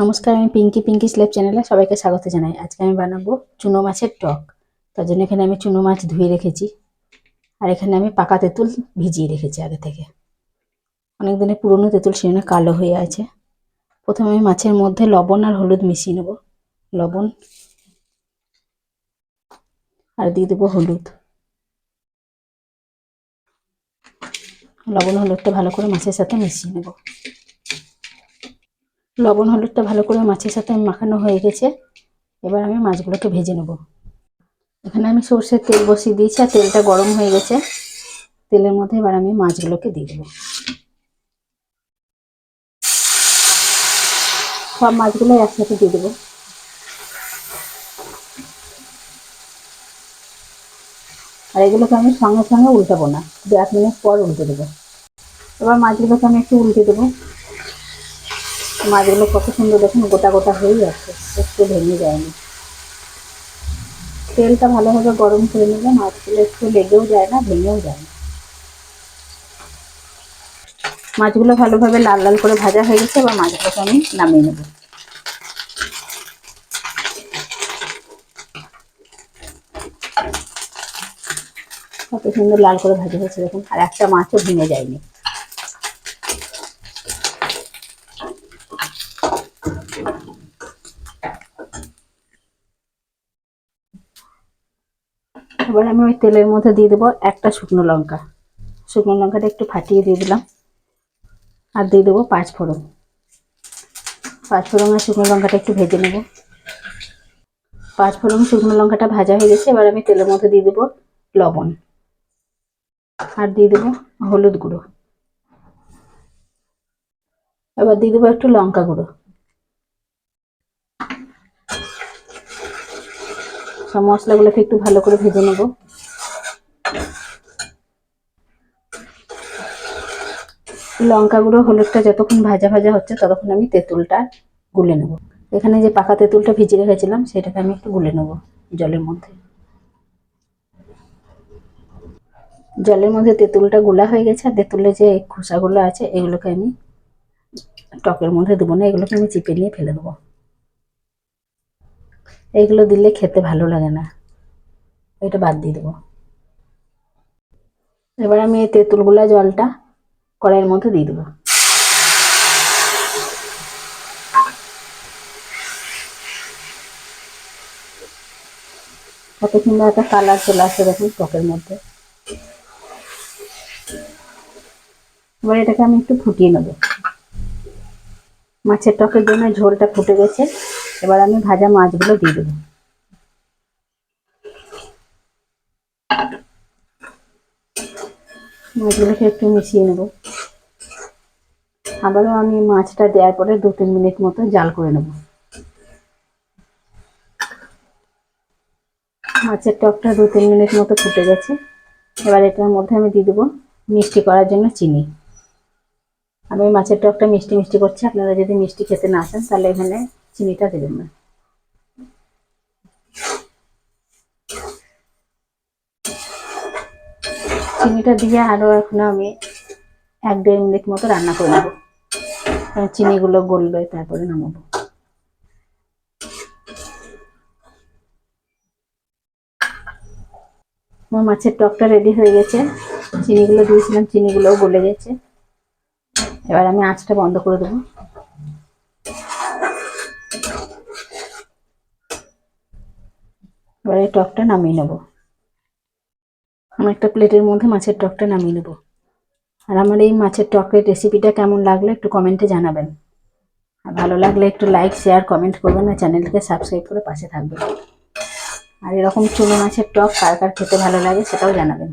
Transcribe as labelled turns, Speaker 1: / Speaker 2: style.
Speaker 1: নমস্কার, আমি পিঙ্কি পিঙ্কি স্লেপ চ্যানেলে সবাইকে স্বাগত জানাই। আজকে আমি বানাবো চুনো মাছের টক। তার জন্য এখানে আমি চুনো মাছ ধুয়ে রেখেছি। আর এখানে আমি পাকা তেঁতুল ভিজিয়ে রেখেছি আগে থেকে। অনেক দিনের পুরনো তেঁতুল সেজন্য কালো হয়ে আছে। প্রথমে আমি মাছের মধ্যে লবণ আর হলুদ মিশিয়ে নেব। লবণ। আর দিয়ে দেবো হলুদ। লবণ হলুদটা ভালো করে মাছের সাথে মিশিয়ে নেব। লবণ, হলুদটা ভালো করে মাছের সাথে মাখানো হয়ে গেছে। এবার আমি মাছগুলোকে ভেজে নেব। এখানে আমি সর্ষের তেল বসিয়ে দিয়েছি আর তেলটা গরম হয়ে গেছে। তেলের মধ্যে এবার আমি মাছগুলোকে দিয়ে দেবো। সব মাছগুলো একসাথে দিয়ে দেবো। আর এগুলোকে আমি সঙ্গে সঙ্গে উল্টাবো না, দু এক মিনিট পর উল্টে দেবো। এবার মাছগুলোকে আমি একটু উল্টে দেবো। মাছগুলো কত সুন্দর দেখুন, গোটা গোটা হয়ে যাচ্ছে, একটু ভেঙে যায়নি। তেলটা ভালোভাবে গরম করে নিলে মাছগুলো একটু লেগেও যায় না, ভেঙেও যায় না। মাছগুলো ভালোভাবে লাল লাল করে ভাজা হয়ে গেছে, এবার মাছগুলোকে আমি নামিয়ে নেব। কত সুন্দর লাল করে ভাজা হয়েছে দেখুন, আর একটা মাছও ভেঙে যায়নি। এবার আমি ওই তেলের মধ্যে দিয়ে দেবো একটা শুকনো লঙ্কা। শুকনো লঙ্কাটা একটু ফাটিয়ে দিয়ে দিলাম। আর দিয়ে দেবো পাঁচ ফোড়ন পাঁচ ফোড়ন আর শুকনো লঙ্কাটা একটু ভেজে নেব। পাঁচ ফোড়ন শুকনো লঙ্কাটা ভাজা হয়ে গেছে, এবার আমি তেলের মধ্যে দিয়ে দেবো লবণ। আর দিয়ে দেবো হলুদ গুঁড়ো। এবার দিয়ে দেবো একটু লঙ্কা গুঁড়ো। সব মশলাগুলোকে একটু ভালো করে ভেজে নেব। লঙ্কা গুঁড়ো হলুদটা যতক্ষণ ভাজা ভাজা হচ্ছে ততক্ষণ আমি তেঁতুলটা গুলে নেব। এখানে যে পাকা তেঁতুলটা ভিজিয়ে রেখেছিলাম সেটাকে আমি একটু গুলে নেব জলের মধ্যে। জলের মধ্যে তেঁতুলটা গোলা হয়ে গেছে আর তেঁতুলের যে খোসাগুলো আছে এগুলোকে আমি টকের মধ্যে দেবো না, এগুলোকে আমি চিপে নিয়ে ফেলে দেবো। এইগুলো দিলে খেতে ভালো লাগে না। এটা বাদ দিয়ে দেবো। এবার আমি এই তেঁতুলগুলা জলটা কড়াইয়ের মধ্যে দিয়ে দেবো। কত সুন্দর একটা কালার চলে আসছে দেখুন টকের মধ্যে। এবার এটাকে আমি একটু ফুটিয়ে নেব। মাছের টকের জন্য ঝোলটা ফুটে গেছে। এবার আমি ভাজা মাছগুলো দিয়ে দেবো। মাছগুলোকে একটু মিশিয়ে নেব। আবারও আমি মাছটা দেওয়ার পরে দু তিন মিনিট মতো জাল করে নেব। মাছের টকটা দু তিন মিনিট মতো ফুটে গেছে। এবার এটার মধ্যে আমি দিয়ে দেবো মিষ্টি করার জন্য চিনি। আমি মাছের টকটা মিষ্টি মিষ্টি করছি। আপনারা যদি মিষ্টি খেতে না আসেন তাহলে এখানে চিনিটা দেবেন না। চিনিটা দিয়ে আরও এখন আমি এক দেড় মিনিট মতো রান্না করে নেব। চিনিগুলো গলবে, তারপরে নামাবো। আমার মাছের টকটা রেডি হয়ে গেছে। চিনিগুলো দিয়েছিলাম, চিনিগুলোও গলে গেছে। এবার আমি আঁচটা বন্ধ করে দেবো। এবার এই টকটা নামিয়ে নেব। আমি একটা প্লেটের মধ্যে মাছের টকটা নামিয়ে নেব। আর আমার এই মাছের টকের রেসিপিটা কেমন লাগল একটু কমেন্টে জানাবেন। আর ভালো লাগলে একটু লাইক, শেয়ার, কমেন্ট করবেন আর চ্যানেলটিকে সাবস্ক্রাইব করে পাশে থাকবেন। আর এরকম চুনো মাছের টক কার কার খেতে ভালো লাগে সেটাও জানাবেন।